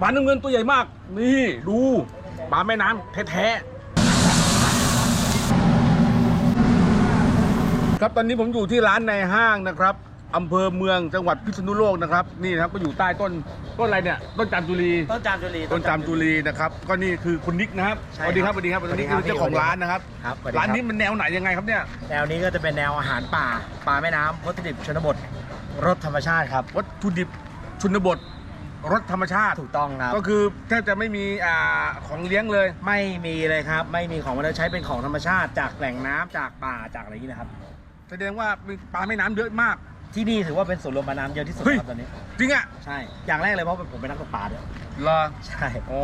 ปลาน้ำเงินตัวใหญ่มาก นี่ดูปลาแม่น้ำแท้ๆครับตอนนี้ผมอยู่ที่ร้านในห้างนะครับอำเภอเมืองจังหวัดพิษณุโลกนะครับนี่นะครับก็อยู่ใต้ต้นต้นอะไรเนี่ยต้นจามจุลีต้นจามจุลีต้นจามจุลีนะครับก็นี่คือคุณนิกนะครับใช่สวัสดีครับสวัสดีครับสวัวันสดีนี้ครับคือเจ้าของร้านนะครับครับสวัสดีคบร้านนี้มันแนวไหนยังไงครับเนี่ยแนวนี้ก็จะเป็นแนวอาหารป่าปลาแม่น้ำวัตถุดิบชนบทรสธรรมชาติครับ วัตถุดิบชนบท รสธรรมชาติ ถูกต้องครับ ก็คือแทบจะไม่มีอ่าของเลี้ยงเลย ไม่มีเลยครับ ไม่มีของมันใช้เป็นของธรรมชาติ จากแหล่งน้ำจากป่าจากอะไรอย่างนี้นะครับ แสดงว่ามีปลาแม่น้ำเยอะมาก ที่นี่ถือว่าเป็นศูนย์รวมปลาน้ำเยอะที่สุดเฮ้ย ครับตอนนี้ จริงอะใช่ อย่างแรกเลยเพราะผมเป็นนักตกปลาด้วยเหรอใช่อ๋อ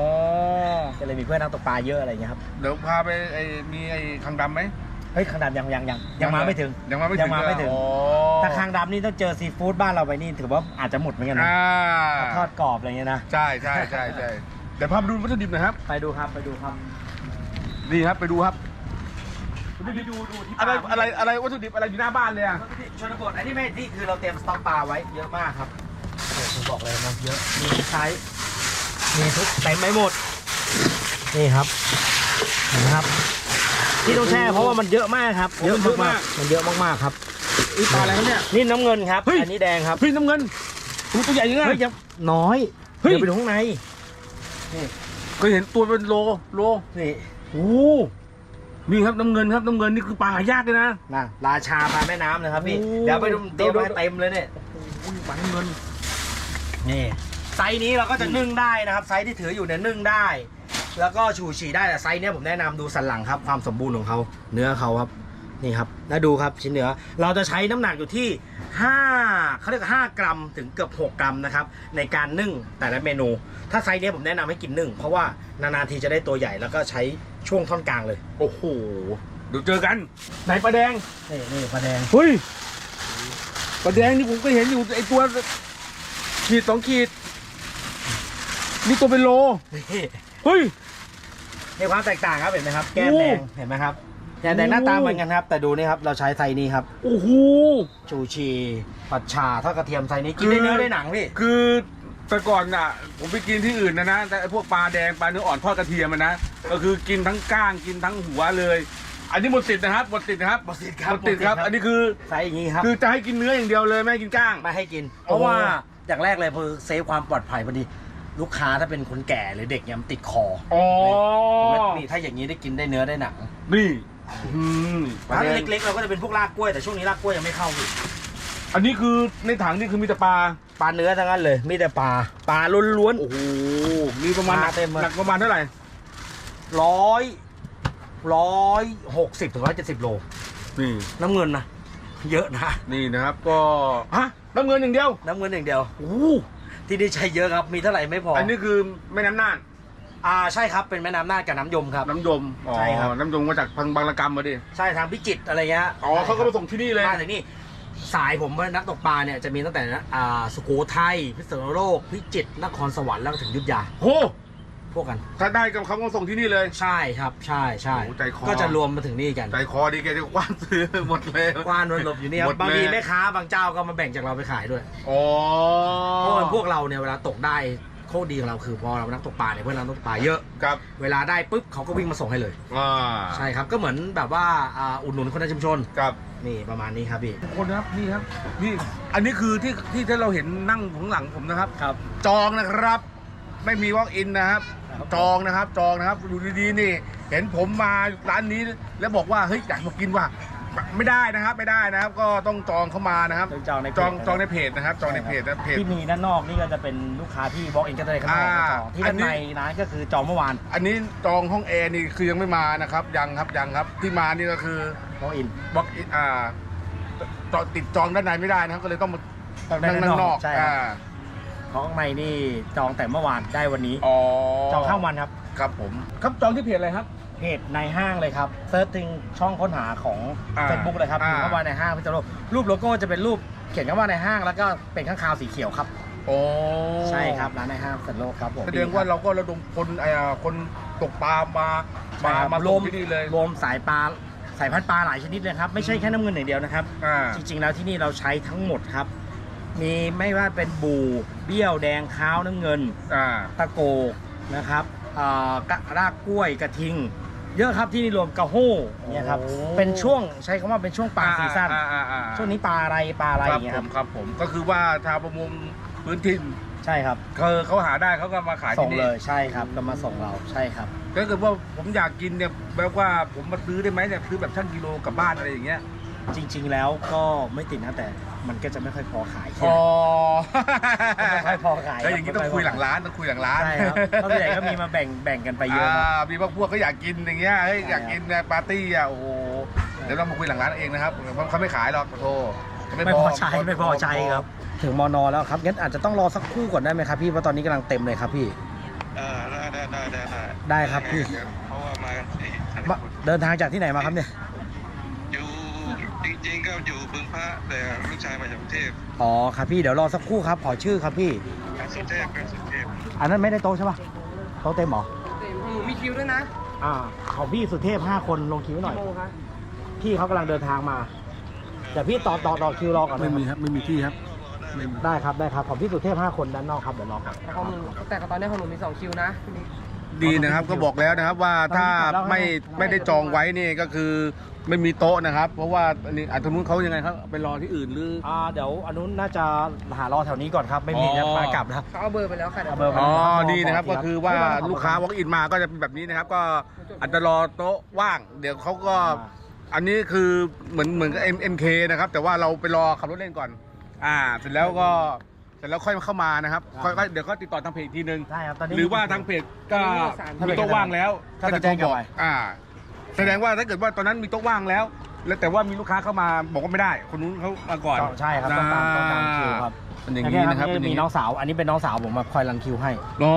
ก็เลยมีเพื่อนนักตกปลาเยอะอะไรอย่างเงี้ยครับ เดี๋ยวพาไปไอ้มีไอ้คางดำไหม เฮ้ยคางดำยังยังยังยังมาไม่ถึง ยังมาไม่ถึงยังมาไม่ถึง อ๋อถ้าคางดำนี่ต้องเจอซีฟู้ดบ้านเราไปนี่ถือว่าอาจจะหมดเหมือนกันนะอ่าทอดกรอบอะไรเงี้ยนะ ใช่ใช่ใช่ใช่เดี๋ยวพาไปดูวัตถุดิบหนะครับ ไปดูครับไปดูครับนี่ครับไปดูครับ ไปดูดูที่อะไรป่าอะไรอะไรวัตถุดิบอะไรอยู่หน้าบ้านเลยอะชนบทอันนี้ไม่นี่คือเราเตรียมสต็อกปลาไว้เยอะมากครับโอ้โหผมบอกเลยนะเยอะมีทุกไซส์มีทุกเต็มไปหมด นี่ครับเห็นไหมครับ ที่ต้องแช่เพราะว่ามันเยอะมากครับ เยอะมากๆมันเยอะมากๆครับนี่ปลาอะไรครับเนี่ย นี่น้ำเงินครับ เฮ้ย อันนี้แดงครับ เฮ้ยน้ำเงินตัวตัวใหญ่ยังไง เฮ้ยยังน้อยเฮ้ย เดี๋ยวไปดูข้างใน เคยเห็นตัวเป็นโลโลนี่โอ้นี่ครับน้ำเงินครับน้ำเงินนี่คือปลาหายากเลยนะ นะราชาปลาแม่น้ำนะครับพี่ โอ้ เดี๋ยวไปดูเตรียมเดี๋ยวมาเต็มเลยเนี่ยโอ้ยปลาน้ำเงิน นี่ไซส์นี้เราก็จะนึ่งได้นะครับ ไซส์ที่ถืออยู่เนี่ยนึ่งได้ แล้วก็ฉูฉี่ได้แต่ไซส์เนี้ยผมแนะนำดูสันหลังครับ ความสมบูรณ์ของเขาเนื้อเขาครับนี่ครับแล้วดูครับชิ้นเนื้อเราจะใช้น้ำหนักอยู่ที่5เขาเรียกว่า5กรัมถึงเกือบ6กรัมนะครับในการนึ่งแต่ละเมนู ถ้าไซส์เนี้ยผมแนะนำให้กินนึ่งเพราะว่านานๆทีจะได้ตัวใหญ่แล้วก็ใช้ช่วงท่อนกลางเลยโอ้โหเดี๋ยวเจอกันไหนปลาแดงนี่นี่ปลาแดงเฮ้ยปลาแดงนี่ผมก็เห็นอยู่ไอตัวขีดสองขีด นี่ตัวเป็นโล นี่เฮ้ยในความแตกต่างครับเห็นไหมครับ แก้มแดงเห็นไหมครับแก้มแดงหน้าตาเหมือนกันครับ แต่ดูนี่ครับเราใช้ไซส์นี้ครับ โอ้โห ชูชีผัดชาทอดกระเทียมไซส์นี้กินได้เนื้อได้หนังพี่ คือแต่ก่อนน่ะ ผมไปกินที่อื่นนะนะ แต่ไอ้พวกปลาแดงปลาเนื้ออ่อนทอดกระเทียมอะนะ ก็คือกินทั้งก้างกินทั้งหัวเลย อันนี้หมดสิทธิ์นะครับหมดสิทธิ์นะครับหมดสิทธิ์ครับหมดสิทธิ์ครับหมดสิทธิ์ครับอันนี้คือไซส์อย่างนี้ครับ คือจะให้กินเนื้ออย่างเดียวเลยไม่ให้กินก้าง ไม่ให้กินโอ้เพราะว่าอย่างแรกเลยคือเซฟความปลอดภัยพอดี ลูกค้าถ้าเป็นคนแก่หรือเด็กเนี่ยมันติดคออ๋อผมว่านี่ถ้าอย่างนี้ได้กินได้เนื้อได้หนัง นี่อืมปลาถ้าแดงเล็กๆเราก็จะเป็นพวกรากกล้วยแต่ช่วงนี้รากกล้วยยังไม่เข้าพี่อันนี้คือในถังนี่คือมีแต่ปลา ปลาเนื้อทั้งนั้นเลย มีแต่ปลาปลาล้วน โอ้โห มีประมาณหนักปลาเต็มเลย หนักประมาณเท่าไหร่ ๆร้อยร้อยหกสิบถึงร้อยเจ็ดสิบโล นี่ น้ำเงินนะเยอะนะ นี่นะครับ ก็ ฮะน้ำเงินอย่างเดียว น้ำเงินอย่างเดียว โอ้โห ที่นี่ใช้เยอะครับ มีเท่าไหร่ไม่พออัอันนี้คือแม่น้ำน่านอ่าใช่ครับ เป็นแม่น้ำน่านกับน้ำยมครับ น้ำยมอ๋อใช่ครับ น้ำยมมาจากพังบางระกรรมมาดิใช่ทางพิจิตรอะไรเงี้ยอ๋อเขาก็มาส่งที่นี่เลย มาถึงนี่สายผมว่านักตกปลาเนี่ยจะมีตั้งแต่อ่าสุโขทัยพิษณุโลกพิจิตรนครสวรรค์แล้วก็ถึงอยุทธยา โห พวกกัน ถ้าได้กับเขาก็ส่งที่นี่เลย ใช่ครับใช่ใช่โอ้ใจคอ ก็จะรวมมาถึงนี่กันใจคอดีแกจะกว้านซื้อหมดเลยกว้านวนหลบอยู่นี่คหมรัดบบางทีเลยแม่ค้าบางเจ้าก็มาแบ่งจากเราไปขายด้วยอ๋อเพราะว่าพวกเราเนี่ยเวลาตกได้โคตรดีของเราคือพอเราเป็นนักตกปลาเนี่ยเพื่อนเราตกปลาเยอะ ครับเวลาได้ปุ๊บเขาก็วิ่งมาส่งให้เลย อ่าใช่ครับก็เหมือนแบบว่าอ่าอุดหนุนคนในชุมชนครับนี่ประมาณนี้ครับพี่ทุกคนนะครับนี่ครับนี่อันนี้คือที่ที่ที่เราเห็นนั่งของหลังผมนะครับ ครับ จองนะครับ ไม่มี walk in นะครับครับ จองนะครับ จองนะครับดูดีๆนี่ เห็นผมมาร้านนี้แล้วบอกว่าเฮ้ยอยากมากินว่ะไม่ได้นะครับไม่ได้นะครับ ก็ต้องจองเข้ามานะครับต้องจองในเพจจองนะครับจองในเพจนะครับ จองในเพจนะเพจ ที่มีด้านนอกนี่ก็จะเป็นลูกค้าที่บล็อกอินก็ได้ข้างนอกอ่ามาจองที่อัด้านนนี้ ในร้านก็คือจองเมื่อวานอันนี้จองห้องแอร์นี่คือยังไม่มานะครับ ยังครับยังครับที่มานี่ก็คือบล็อกอินบล็อกอินอ่าจองติดจองด้านในไม่ได้นะครับ ก็เลยต้องมาต้องได้นั่งด้านั่นงนนออกกใช่ครับ อ่า ของข้างในนี่จองแต่เมื่อวานได้วันนี้ อ๋อจองข้ามวันครับ ครับผม ครับจองที่เพจอะไรครับ เพจในห้างเลยครับเซิร์ชถึงช่องค้นหาของ อ่าเฟซบุ๊กเลยครับอ่าพิมพ์เข้ามาในห้างพิจารณารูปโลโก้จะเป็นรูปเขียนคำว่าในห้างแล้วก็เป็นข้างคาวสีเขียวครับ โอ้ใช่ครับร้านในห้างสันโลกครับผมแสดงว่าเราก็ระดมคนไอ้อ่าคนตกปลามาใช่มาครับมารลวงมที่นี่เลยรวมสายปลาสายพันธุ์ปลาหลายชนิดเลยครับ ไม่ใช่แค่น้ำเงินอย่างเดียวนะครับ อ่า จริงๆแล้วที่นี่เราใช้ทั้งหมดครับ มีไม่ว่าเป็นบูเบี้ยวแดงขาวน้ำเงินอ่าตะโกกนะครับอ่ากะรากกล้วยกระทิง เยอะครับที่นี่รวมกระโห้เนี่ยครับโอ้เป็นช่วงใช้คำว่าเป็นช่วงปลาซีซั่นอ่าอ่าอ่าช่วงนี้ปลาอะไรปลาอะไรคอรับย่างเงี้ยผครัมบครับผมก็คือว่าชาวประมงพื้นถิ่นใช่ครับ เขาเขาหาได้เขาก็มาขายส่ที่งนี่เลยใช่ครับก็มาส่งเราใช่ครับ ก็คือว่าผมอยากกินเนี่ยแบบว่าผมมาซื้อได้ไหมเนี่ยซื้อแบบช่างกิโลกลับบ้านอะไรอย่างเงี้ย จริง ๆ แล้วก็ไม่ติดนะแต่มันก็จะไม่ค่อยพอขายอ๋อไม่ค่อยพอขายแล้วอย่างนี้ต้องคุยหลังร้านต้องคุยหลังร้านใช่ครับเพราะส่วนใหญ่ก็มีมาแบ่งแบ่งกันไปเยอะครับามีพวกพวกเขาอยากกินอย่างเงี้ยเฮ้ยใช่อยากกินเนี่ยปาร์ตี้อะโอ้โหเดี๋ยวเรามาคุยหลังร้านเองนะครับเพราะเขาไม่ขายหรอกโทรไม่พอใช้ไม่พอใช้ครับ ถึงมอนอแล้วครับงั้นอาจจะต้องรอสักครู่ก่อนได้ไหมครับพี่เพราะตอนนี้กำลังเต็มเลยครับพี่เออได้ได้ได้ได้ได้ได้ครับพี่เพราะว่ามากันสี่ท่านมาเดินทางจากที่ไหนมาครับเนี่ยอยู่ จริงๆก็อยู่บึงพระแต่ลูกชายมาจากกรุงเทพอ๋อครับพี่เดี๋ยวรอสักครู่ครับ ขอชื่อครับพี่สุเทพเป็นสุเทพอันนั้นไม่ได้โต๊ะใช่ปะโต๊ะเต็มเหรอหนูมีคิวด้วยนะอ่าของพี่สุเทพห้าคนลงคิวหน่อยโมงคะพี่เขากำลังเดินทางมาเดี๋ยวพี่ต่อต่อต่อคิวรอก่อนนะไม่มีครับ ไม่มีที่ครับได้ครับได้ครับของพี่สุเทพห้าคนด้านนอกครับเดี๋ยวรอก่อน แต่ของหนูแต่ตอนนี้ของหนูมีสองคิวนะพี่นิกดีนะครับก็บอกแล้วนะครับว่าถ้าไม่ไม่ได้จองไว้นี่ก็คือ ไม่มีโต๊ะนะครับ เพราะว่าอันนี้อันทางนู้นเขายังไงครับไปรอที่อื่นหรือ อ่าเดี๋ยวอันนู้นน่าจะหารอแถวนี้ก่อนครับ ไม่มีอ๋อ จะมากลับนะครับเขาเอาเบอร์ไปแล้วค่ะเดี๋ยวเอาเบอร์ไป อ๋อครับนี่นะครับขอก็ทีครับคือว่าไม่เป็นไรครับลูกค้าวอล์กอินมาก็จะเป็นแบบนี้นะครับ ก็อาจจะรอโต๊ะว่าง เดี๋ยวเขาก็อันนี้คือเหมือนเหมือนกับ MK นะครับ แต่ว่าเราไปรอขับรถเล่นก่อน อ่า เสร็จแล้วก็เสร็จแล้วค่อยเข้ามานะครับ ค่อยๆเดี๋ยวก็ติดต่อทางเพจอีกทีนึง ได้ครับตอนนี้ หรือว่าทางเพจก็มีโต๊ะว่างแล้วก็จะแจ้งโทรบอกไป อ่า แสดงว่าถ้าเกิดว่าตอนนั้นมีโต๊ะว่างแล้ว แล้วแต่ว่ามีลูกค้าเข้ามาบอกว่าไม่ได้ คนนู้นเขามาก่อนใช่ครับต้องตามต้องตามคิวครับเป็นอย่างนี้นะครับแล้วเป็นอย่างมีนี้น้องสาว อันนี้เป็นน้องสาวผมมาคอยรันคิวให้อ๋อ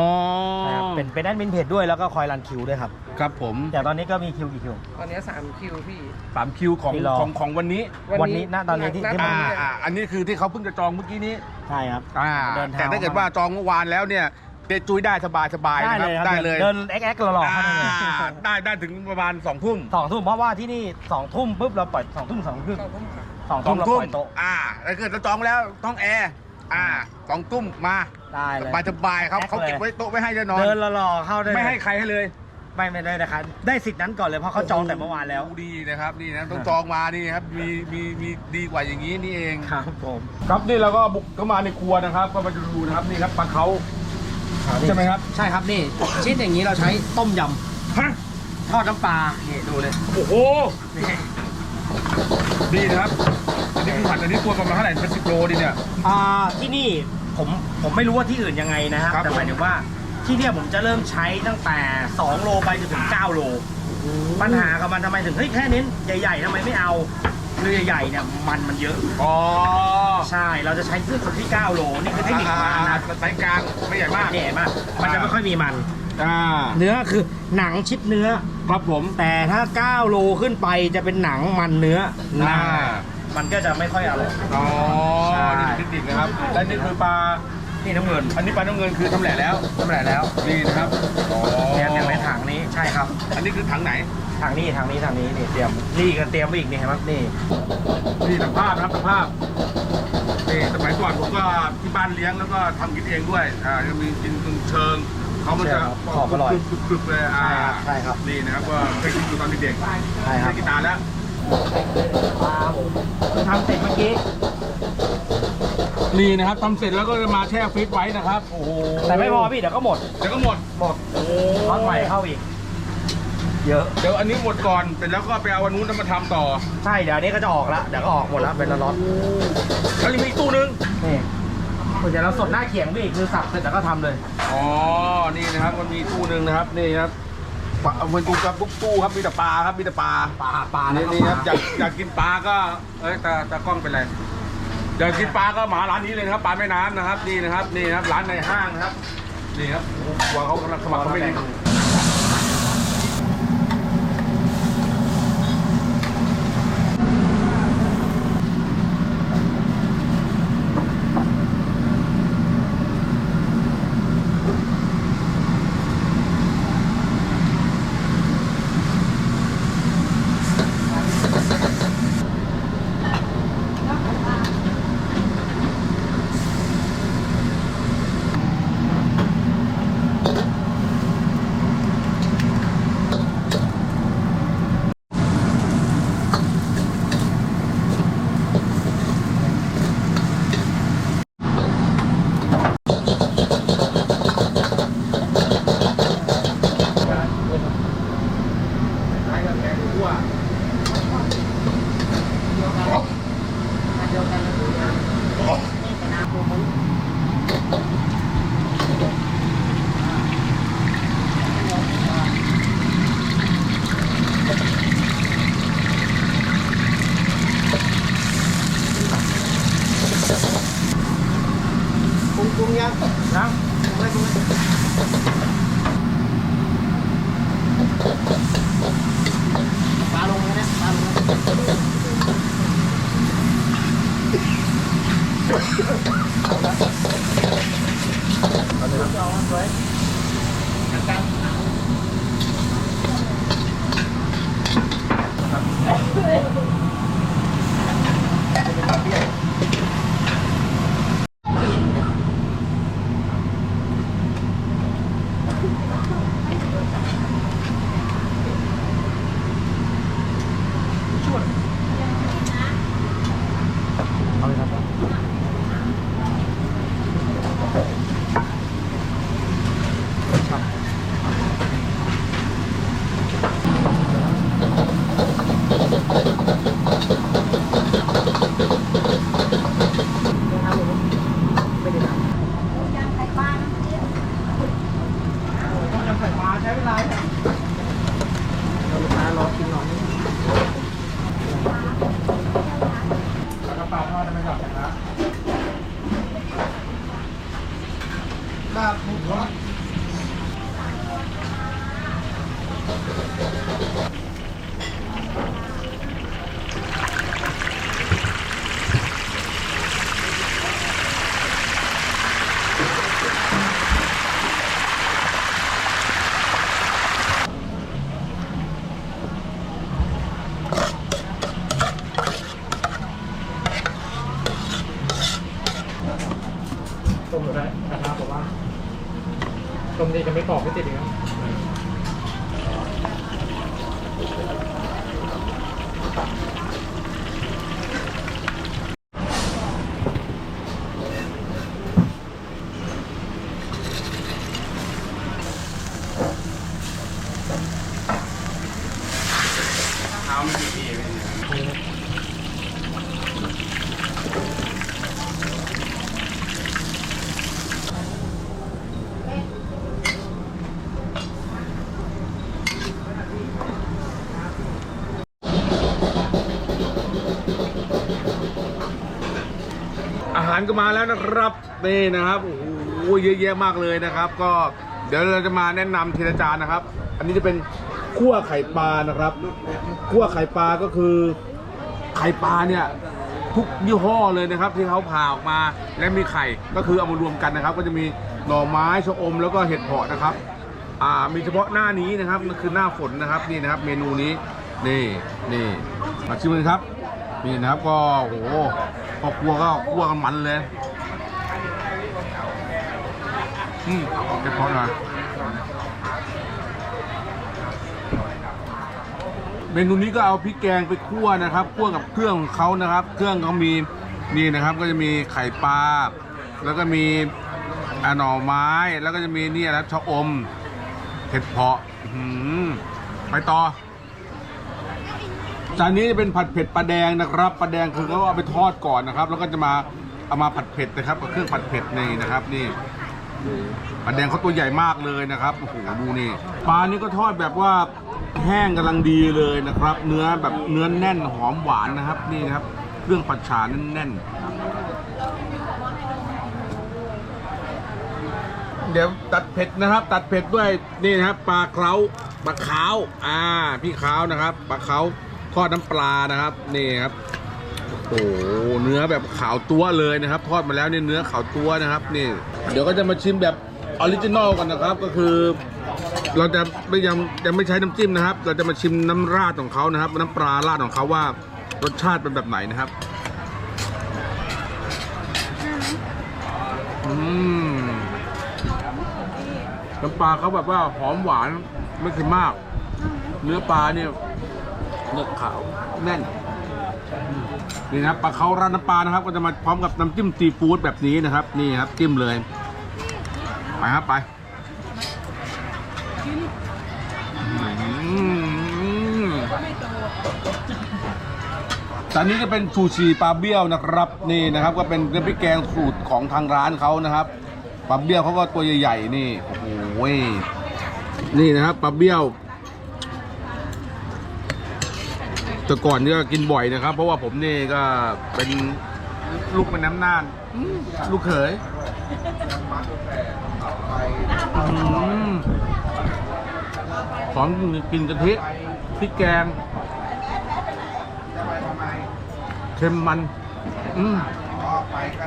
นะครับเป็นเป็นแอดมินเพจด้วยแล้วก็คอยรันคิวด้วยครับ ครับผม แต่ตอนนี้ก็มีคิวกี่คิว ตอนนี้สามคิวพี่สามคิวของที่รอของของวันนี้ วันนี้ณตอนนี้ที่ที่ณอ่าตอ่าอันนี้คือที่เขาเพิ่งจะจองเมื่อกี้นี้ ใช่ครับอ่าเดินทางแต่ถ้าเกิดว่าจองเมื่อวานแล้วเนี่ย เดจุยได้สบายสบายได้นะคเลรับยครับได้เลยเดินแอ๊กแอ๊กหล่อๆเข้าไปเลยอ่าได้ได้ถึงประมาณสองทุ่มสองทุ่มเพราะว่าที่นี่สองทุ่มปุ๊บเราปล่อยสองทุ่มสองครึ่งสองทุ่มค่ะสองสทุ่อมงเราทุ่ปมล่อยโต๊ะอ่าถ้าเกิดจะจองแล้วต้องแอร์อ่าสองทุ่มมาได้เลยสบายสบายครับแอคเขาเก็บเลย ไว้โต๊ะไว้ให้แน่นอน เดินหล่อๆเข้าได้เลยไม่ให้ใครให้เลยไม่ไม่ได้นะครับได้สิทธิ์นั้นก่อนเลยเพราะเขาจองแต่เมื่อวานแล้วดีนะครับนี่นะต้องจองมานี่ครับมีมีมีดีกว่าอย่างนี้นี่เอง ครับผม ครับนี่เราก็บุกเข้ามาในครัวนะครับ ก็มาดูนะครับนี่ครับปลาเขา ใช่ไหมครับ ใช่ครับนี่ ชิ้นอย่างนี้เราใช้ต้มยฮะำทอดน้ำปลานี่ดูเลยโอ้โหนี่ดีนะครับอันนี้คือผัดอันนี้ตัวประมาณเท่าไหร่เป็นสิบโลดีเนี่ย อ่าที่นี่ผมผมไม่รู้ว่าที่อื่นยังไงนะครับ ครับ แต่หมายถึงว่าที่เนี่ยผมจะเริ่มใช้ตั้งแต่ 2 โลไปจนถึง 9 โล ปัญหากับมันทำไมถึงเฮ้ยแค่นี้ใหญ่ ๆทำไมไม่เอา คือใหญ่ๆเนี่ยมันมันเยอะ อ๋อใช่ เราจะใช้ที่สุดที่ 9 โล นี่คือเทคนิคของมันนะไซส์กลางไม่ใหญ่มากนี่เห็นปะมันจะไม่ค่อยมีมัน อ่า เนื้อคือหนังชิดเนื้อ ครับผม แต่ถ้า 9 โลขึ้นไปจะเป็นหนังมันเนื้ออ่ามันก็จะไม่ค่อยอร่อย อ๋อใช่นี่คือเทคนิคนะครับ และนี่คือปลา นี่น้ำเงินอันนี้ปลาน้ำเงินคือทำแหล่แล้วทำไรแล้วนี่นะครับอ๋อเนี่ยอย่างในถังนี้ใช่ครับอันนี้คือถังไหนทางนี้ทางนี้ทางนี้นี่เตรียมนี่ก็เตรียมไว้อีกนี่เห็นไหมนี่นี่สภาพนะครับสภาพนี่สมัยก่อนผมก็ที่บ้านเลี้ยงแล้วก็ทำกินเองด้วยอ่ายังมีกินเชิงเขามันจะขอบอร่อยกรึบๆเลยอ่าใช่ครับนี่นะครับก็เคยกินอยู่ตอนเด็กๆใช่ครับได้กินนานแล้วปลาผมเพิ่งทำเสร็จเมื่อกี้ นี่นะครับทำเสร็จแล้วก็จะมาแช่ฟรีซไว้นะครับ โอ้โหแต่ไม่พอพี่เดี๋ยวก็หมดเดี๋ยวก็หมด หมดโอ้ทอดใหม่เข้าอีก เยอะ เดี๋ยวอันนี้หมดก่อน เสร็จแล้วก็ไปเอาอันนู้นมาทำต่อ ใช่เดี๋ยวอันนี้ก็จะออกละเดี๋ยวก็ออกหมดแล้วเป็นร้อนแล้วยังมีอีกตู้นึงๆนี่เดี๋ยวเราสดหน้าเขียงพี่คือสับเสร็จแล้วก็ทำเลย อ๋อ นี่นะครับมันมีตู้นึงนะครับ นี่ครับปลามันตู้ครับทุกตู้ครับมีแต่ปลาครับมีแต่ปลาปลาปลานี่แล้วก็นี่ปคลารับอยากอยากกินปลาก็เอ้ยตาตากล้องเป็นไร อยากกินปลาก็มาร้านนี้เลยนะครับปลาแม่น้ำนะครับนี่นะครับนี่นะครับร้านในห้างนะครับนี่ครับหัวเขากำลังสมัครเขาไม่ได้ ยำไข่ปลาใช้เวลาลูกค้ารอกินหน่อยแล้วก็ปลาทอดได้ไหมครับนะแบบหมูทอด ต้มอยู่ได้กระทะผมว่าต้มดีจะไม่กรอบไม่ติดอีกครับ อาหาร ก็มาแล้วนะครับนี่นะครับโอ้โหเยอะแยะมากเลยนะครับ ก็เดี๋ยวเราจะมาแนะนำทีละจานนะครับ อันนี้จะเป็นคั่วไข่ปลานะครับคั่วไข่ปลาก็คือไข่ปลาเนี่ยทุกยี่ห้อเลยนะครับ ที่เขาผ่าออกมาและมีไข่ก็คือเอามารวมกันนะครับ ก็จะมีหน่อไม้ชะอม แล้วก็เห็ดเผาะนะครับอ่ามีเฉพาะหน้านี้นะครับนั่นคือหน้าฝนนะครับนี่นะครับ เมนูนี้นี่นี่มาชิมกันครับนี่นะครับก็โอ้โห พอครัวก็คั่วกันมันเลยอืมเด็ดพอหน่อยเมนูนี้ก็เอาพริกแกงไปคั่วนะครับคั่วกับเครื่องของเขานะครับ เครื่องเขามีนี่นะครับก็จะมีไข่ปลาแล้วก็มีอหน่อไม้แล้วก็จะมีนี่นะครับชะอมเห็ดเพาะอื้อหือไปต่อ จานนี้จะเป็นผัดเผ็ดปลาแดงนะครับปลาแดงคือเขาเอาไปทอดก่อนนะครับ แล้วก็จะมาเอามาผัดเผ็ดนะครับกับเครื่องผัดเผ็ดนี่นะครับนี่ปลาแดงเขาตัวใหญ่มากเลยนะครับโอ้โหดูนี่ปลานี่ก็ทอดแบบว่าแห้งกำลังดีเลยนะครับ เนื้อแบบเนื้อแน่นหอมหวานนะครับนี่นะครับเครื่องผัดฉาแน่นเดี๋ยวตัดเผ็ดนะครับ ตัดเผ็ดด้วยนี่นะครับปลาเคล้าปลาขาวอ่าพี่ขาวนะครับปลาขาว ทอดน้ำปลานะครับนี่ครับโอ้โหเนื้อแบบขาวตัวเลยนะครับ ทอดมาแล้วเนี่ยเนื้อขาวตัวนะครับนี่ เดี๋ยวก็จะมาชิมแบบออริจินอลกันนะครับก็คือ เราจะไม่ยังยังไม่ใช้น้ำจิ้มนะครับ เราจะมาชิมน้ำราดของเขานะครับ น้ำปลาราดของเขาว่ารสชาติเป็นแบบไหนนะครับอืมน้ำปลาเขาแบบว่าหอมหวานไม่เค็มมาก เนื้อปลาเนี่ย เนื้อขาวแน่นนี่นะครับปลาเขาราดน้ำปลานะครับ ก็จะมาพร้อมกับน้ำจิ้มซีฟู้ดแบบนี้นะครับนี่ครับจิ้มเลยไปครับไปอืมจานนี้จะเป็นชูชีปลาเบี้ยวนะครับนี่นะครับ ก็เป็นน้ำพริกแกงสูตรของทางร้านเขานะครับปลาเบี้ยวเขาก็ตัวใหญ่ๆนี่โอ้โหนี่นะครับปลาเบี้ยว แต่ก่อนนี่ก็กินบ่อยนะครับ เพราะว่าผมนี่ก็เป็นลูกแม่น้ำน่านลูกเขยอืมหอมกินกะทิพริกแกงเค็มมัน อืม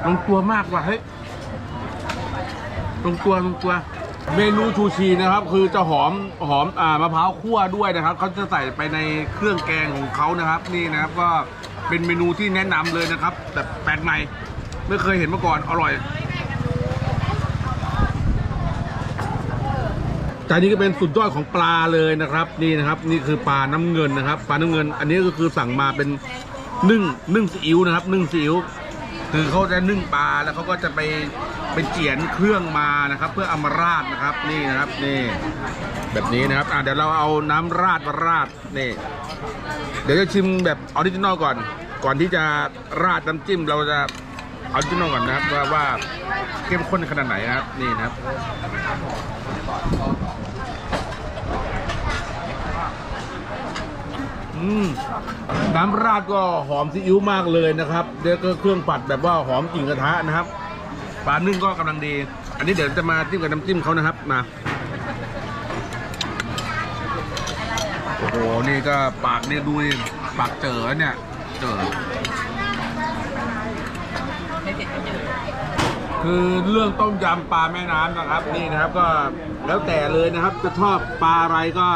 ลงตัวมากว่ะเฮ้ยลงตัวลงตัว เมนูชูชีนะครับคือจะหอมหอมอ่ามะพร้าวคั่วด้วยนะครับเขาจะใส่ไปในเครื่องแกงของเขานะครับ นี่นะครับก็เป็นเมนูที่แนะนำเลยนะครับ แต่แปลกใหม่ไม่เคยเห็นมาก่อนอร่อยจานนี้ก็เป็นสุดยอดของปลาเลยนะครับนี่นะครับ นี่คือปลาน้ำเงินนะครับ ปลาน้ำเงิน อันนี้ก็คือสั่งมาเป็นนึ่งนึ่งซีอิ๊วนะครับ นึ่งซีอิ๊วคือเขาจะนึ่งปลาแล้วเขาก็จะไป เป็นเจียนเครื่องมานะครับ เพื่อเอามาราดนะครับนี่นะครับนี่แบบนี้นะครับอะเดี๋ยวเราเอาน้ำราดมาราดนี่เดี๋ยวจะชิมแบบออริจินอลก่อน ก่อนที่จะราดน้ำจิ้มเราจะออริจินอลก่อนนะครับว่าว่าเข้มข้นขนาดไหนนะครับ นี่นะครับอืมน้ำราดก็หอมซีอิ๊วมากเลยนะครับเดี๋ยวก็เครื่องผัดแบบว่าหอมกลิ่นกระทะนะครับ ปลานึ่งก็กำลังดี อันนี้เดี๋ยวจะมาจิ้มกับน้ำจิ้มเขานะครับมาโอ้โหนี่ก็ปากเนี่ยดูนี่ปากเจอเนี่ยเจอคือเรื่องต้มยำปลาแม่น้ำนะครับ นี่นะครับก็แล้วแต่เลยนะครับ จะชอบปลาอะไรก็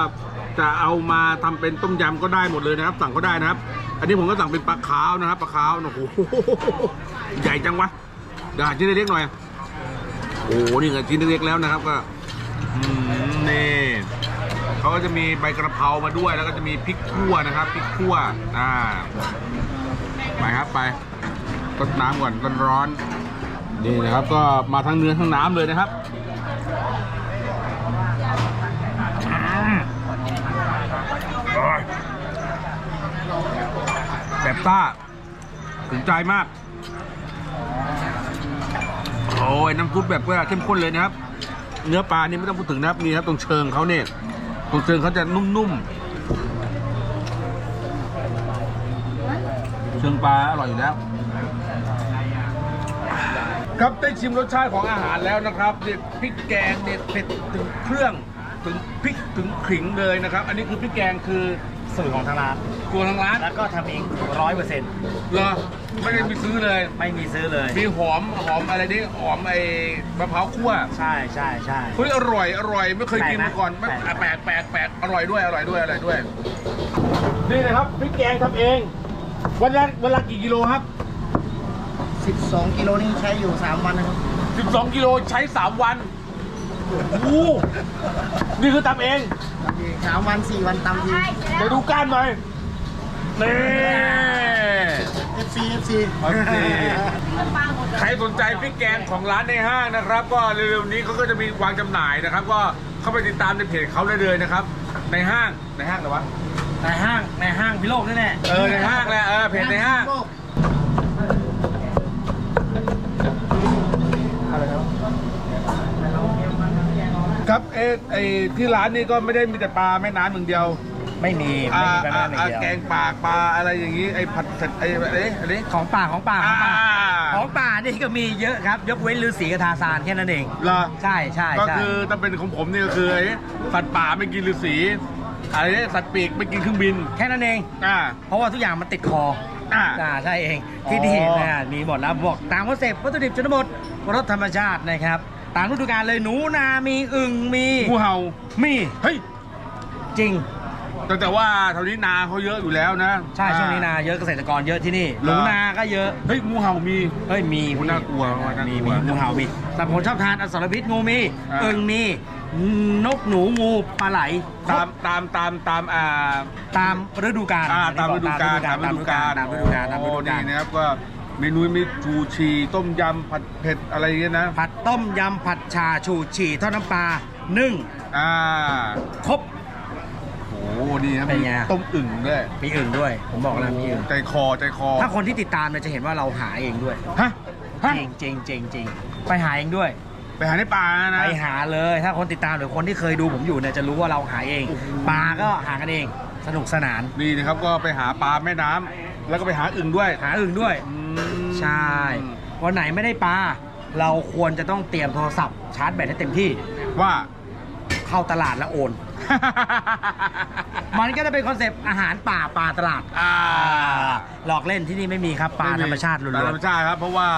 จะเอามาทำเป็นต้มยำก็ได้หมดเลยนะครับ สั่งก็ได้นะครับ อันนี้ผมก็สั่งเป็นปลาขาวนะครับปลาขาวโอ้โหใหญ่จังวะ เดี๋ยวหาชิ้นเล็กๆหน่อย โอ้โหนี่ก็ชิ้นเล็กๆแล้วนะครับก็นี่เขาก็จะมีใบกระเพรามาด้วย แล้วก็จะมีพริกขั่วนะครับพริกขั่วอ่าไปครับไปต้นน้ำก่อนร้อนนี่นะครับ ก็มาทั้งเนื้อทั้งน้ำเลยนะครับแบบต้าถึงใจมาก โอ้ยน้ำซุปแบบว่าเข้มข้นเลยนะครับ เนื้อปลานี่ไม่ต้องพูดถึงนะครับนี่ครับตรงเชิงเขาเนี่ยตรงเชิงเขาจะนุ่มๆเชิงปลาอร่อยอยู่แล้วครับได้ชิมรสชาติของอาหารแล้วนะครับเนี่ยพริกแกงเนี่ยเผ็ดถึงเครื่องถึงพริกถึงขิงเลยนะครับ อันนี้คือพริกแกงคือสูตรของทางร้าน ครัวทางร้านแล้วก็ทำเองร้อยเปอร์เซ็นต์เหรอไม่ได้ไปซื้อเลย ไม่มีซื้อเลยมีหอมหอมอะไรนี่หอมไอ้มะพร้าวคั่วใช่ใช่ใช่ เฮ้ยอร่อยอร่อยไม่เคยกินแปลกนะมาก่อนไม่แปลกแปลกแปลกแปลกอร่อยด้วยอร่อยด้วยอร่อยด้วย นี่นะครับพริกแกงทำเอง วันละวันละกี่กิโลครับ 12 กิโลนี่ใช้อยู่ 3 วันนะครับ 12 กิโลใช้ 3 วันโอ้โหนี่คือทำเองสามวัน 4 วันตำที เดี๋ยวดูก้านหน่อย นี่ FC FC โอเค ใครสนใจพริกแกงของร้านในห้างนะครับ ก็เร็วๆนี้เขาก็จะมีวางจำหน่ายนะครับ ก็เข้าไปติดตามในเพจเขาได้เลยนะครับ ในห้างในห้างเหรอวะในห้างในห้างพิโลกนี่แหละเออในห้างแหละเออเพจในห้างครับเออไอที่ร้านนี้ก็ไม่ได้มีแต่ปลาแม่น้ำอย่างเดียว ไม่มีไม่อ่ามีแม่อ่าน้ำอ่าเดียวแกงปากปลาอะไรอย่างนี้ไอผัดเผ็ดไออะไรอะไรของป่าของป่าของป่าอ่าของป่านี่ก็มีเยอะครับ ยกเว้นฤาษีกับทาซานแค่นั้นเองเหรอใช่ใช่ก็ใช่คือถ้าเป็นของผมนี่ก็คือไอ้สัตว์ป่าไม่กินฤาษีอะไรเนี่ยสัตว์ปีกไม่กินเครื่องบิน แค่นั้นเองอ่าเพราะว่าทุกอย่างมันติดคออ่าอ่าใช่เองอ๋อที่นี่นะมีหมดแล้วบอกตามคอนเซ็ปต์วัตถุดิบชนบทรสธรรมชาตินะครับตามฤดูกาลเลยหนูนา มีอึ่งมีงูเห่ามี เฮ้ย จริง แต่แต่ว่าแถวนี้นาเขาเยอะอยู่แล้วนะใช่อ่ช่วงนี้นาเยอะเกษตรกรเยอะที่นี่เหรอหนูนาก็เยอะ เฮ้ยงูเห่ามี เฮ้ยมีโอ้น่ากลัวว่ะน่ากลัวมีมีงูเห่ามีแต่ผมชอบทานอสรพิษงูมีอ่าอึ่งมีนกหนูงูปลาไหลครตามบตามตามตามอ่าตามฤดูกาลอ่าตามฤดูกาลตามฤดูกาลตามฤดูกาลตามฤโอ้ดูกาลนี่นะครับก็เมนูมีชูชีต้มยำผัดเผ็ดอะไรอย่างเงี้ยนะผัดต้มยำผัดชาชูชีทอดน้ำปลานึ่งอ่า ครบโอ้ นี่ครับเป็นมีไงต้มอึ่งด้วยมีอึ่งด้วย ผมบอกแล้วมีอึ่งใจคอใจคอถ้าคนที่ติดตามเนี่ยจะเห็นว่าเราหาเองด้วยฮะฮะจริงจริงจริงจริงไปหาเองด้วย ไปหาในป่านะ ไปหาเลย ถ้าคนติดตามหรือคนที่เคยดูผมอยู่เนี่ยจะรู้ว่าเราหาเองโอ้โห ปลาก็หากันเอง สนุกสนาน นี่นะครับก็ไปหาปลาแม่น้ำแล้วก็ไปหาอึ่งด้วยหาอึ่งด้วย อืมใช่ วันไหนไม่ได้ปลา เราควรจะต้องเตรียมโทรศัพท์ชาร์จแบตให้เต็มที่ ว่า เข้าตลาดแล้วโอน มันก็จะเป็นคอนเซปต์อาหารป่าปลาตลาดอ่า หลอกเล่นที่นี่ไม่มีครับปลาธรรมชาติล้ปลาธรวรนมชาติครับ เพราะว่า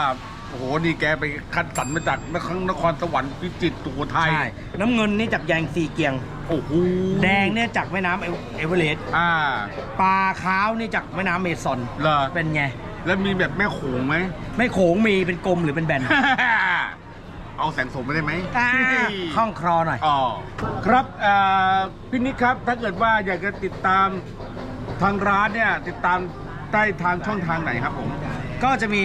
โอ้โหนี่แกไปคัดสรรมาจากนครนครสวรรค์พิจิตรสุโขทัยใช่น้ำเงินนี่จากแยงซีเกียง โอ้โหแดงเนี่ยจากแม่น้ำเอเวเอเวอเรสต์อ่าปลาขาวนี่จากแม่น้ำเมซอนเหรอเป็นไง แล้วมีแบบแม่โขงไหมไม่โขงมีเป็นกลมหรือเป็นแบน เอาแสงสมไม่ได้ไหมอ่าห้องครอหน่อย อ๋อครับเอ่อพี่นิกครับ ถ้าเกิดว่าอยากจะติดตามทางร้านเนี่ย ติดตามได้ทางช่องทางไหนครับผมก็จะมี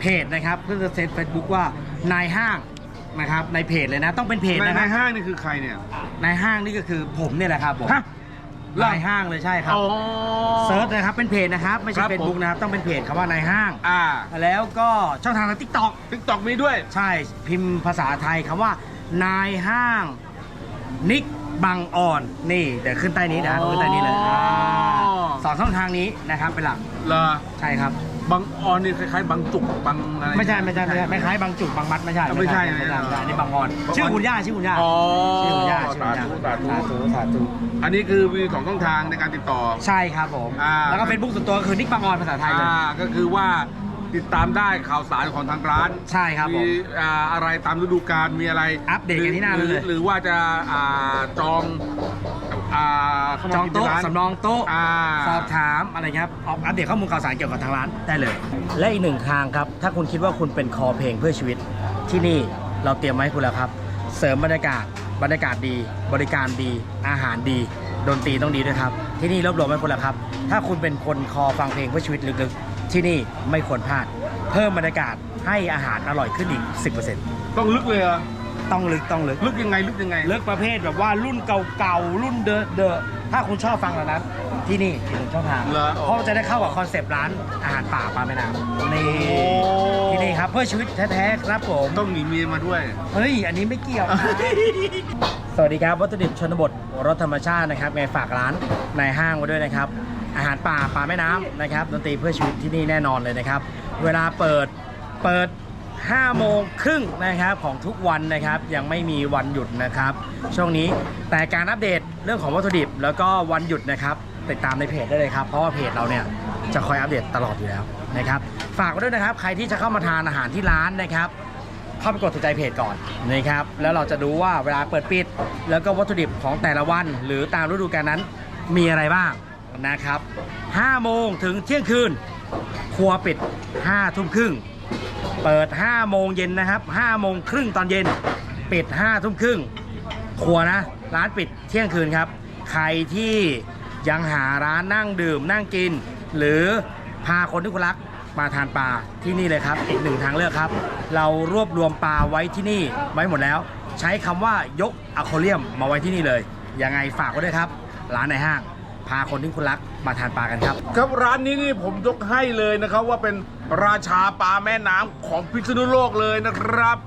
เพจนะครับเพื่อจะเซตเฟซบุ๊กว่านายห้างนะครับในเพจเลยนะ ต้องเป็นเพจในนะคในรับห้างนี่คือใครเนี่ย นายห้างนี่ก็คือผมเนี่ยแหละครับผม ฮะ นายห้างเลยใช่ครับ อ๋อ เซิร์ชนะครับเป็นเพจนะครับ ไม่คใช่รับเฟซบุ๊กผมนะครับต้องเป็นเพจคำว่านายห้าง อ่าแล้วก็ช่องทางทางทิกตอกทิกตอกมีด้วย ใช่พิมพ์ภาษาไทยคำว่านายห้าง นิกบังอ่อนนี่เดี๋ยวขึ้นใต้นี้นะขึ้นใต้นี้เลยอ่าสองช่องทางนี้นะครับเป็นหลักเหรอใช่ครับ บางออนนี่คล้ายๆบางจุกบางอะไร ไม่ใช่ไม่ใช่ไม่ใช่ไม่คล้ายบางจุกบางมัดไม่ใช่ไม่ใช่ไม่ใช่ไม่ใช่ไม่ใช่อันนี้บางอ่อนบางอ่อน ชื่อคุณย่าชื่อคุณย่าอ๋อชื่อคุณย่าชื่อสาคุณธุย่าสาธุสาธุสาธุอันนี้คือมีสองช่องทางในการติดต่อ ใช่ครับผมอ่า แล้วก็เฟซบุ๊กส่วนตัวก็คือนิกบางอ่อนภาษาไทยเลยอ่าก็คือว่าติดตามได้ข่าวสารของทางร้าน ใช่ครับผม มีอ่าอะไรตามฤดูกาลมีอะไรอัปเดตกันที่หน้ารือเลย หรือว่าจะอ่าจอง อ่าเข้ามาจองกินโต๊ะที่ร้าน สำรองโต๊ะอ่า สอบถามอะไรครับออกอัปเดตข้อมูลข่าวสารเกี่ยวกับทางร้านได้เลย และอีกหนึ่งทางครับ ถ้าคุณคิดว่าคุณเป็นคอเพลงเพื่อชีวิต ที่นี่เราเตรียมไว้ให้คุณแล้วครับ เสริมบรรยากาศ บรรยากาศดี บริการดี อาหารดี ดนตรีต้องดีด้วยครับ ที่นี่รวบรวมไว้ให้คุณแล้วครับ ถ้าคุณเป็นคนคอฟังเพลงเพื่อชีวิตลึกๆ ที่นี่ไม่ควรพลาด เพิ่มบรรยากาศให้อาหารอร่อยขึ้นอีก 10%ต้องลึกเลยเหรอ ต้องลึกต้องลึก ลึกยังไงลึกยังไงเลือกประเภทแบบว่ารุ่นเก่าๆรุ่นเดอะเดอะถ้าคุณชอบฟังแบบนั้น ที่นี่อีกหนึ่งช่องทางเหรอเพราะมันจะได้เข้ากับคอนเซปต์ร้านอาหารป่าปลาแม่น้ำนี่โอ้ ที่นี่ครับเพื่อชีวิตแท้ๆครับผม ต้องหนีเมียมาด้วย เฮ้ย อันนี้ไม่เกี่ยวสวัสดีครับ วัตถุดิบชนบทรสธรรมชาตินะครับไงฝากร้านในห้างไว้ด้วยนะครับ อาหารป่าปลาแม่น้ำนะครับดนตรีเพื่อชีวิตที่นี่แน่นอนเลยนะครับ เวลาเปิดเปิด 5 โมงครึ่งนะครับของทุกวันนะครับยังไม่มีวันหยุดนะครับ ช่วงนี้แต่การอัปเดตเรื่องของวัตถุดิบ แล้วก็วันหยุดนะครับติดตามในเพจได้เลยครับเพราะว่าเพจเราเนี่ยจะคอยอัปเดตตลอดอยู่แล้วนะครับฝากไว้ด้วยนะครับ ใครที่จะเข้ามาทานอาหารที่ร้านนะครับเข้าไปกดถูกใจเพจก่อนนะครับแล้วเราจะดูว่าเวลาเปิดปิด แล้วก็วัตถุดิบของแต่ละวัน หรือตามฤดูกาลนั้นมีอะไรบ้างนะครับ5โมงถึงเที่ยงคืน ครัวปิด5ทุ่มครึ่ง เปิด 5 โมงเย็นนะครับ 5 โมงครึ่งตอนเย็น ปิด 5 ทุ่มครึ่งครัวนะ ร้านปิดเที่ยงคืนครับ ใครที่ยังหาร้านนั่งดื่มนั่งกิน หรือพาคนที่คุณรักมาทานปลาที่นี่เลยครับอีกหนึ่งทางเลือกครับ เรารวบรวมปลาไว้ที่นี่ไว้หมดแล้ว ใช้คำว่ายกอะโคเรียมมาไว้ที่นี่เลยยังไงฝากไว้ด้วยครับ ร้านในห้าง พาคนที่คุณรักมาทานปลากันครับ ครับร้านนี้นี่ผมยกให้เลยนะครับว่าเป็น ราชาปลาแม่น้ำของพิษณุโลกเลยนะครับ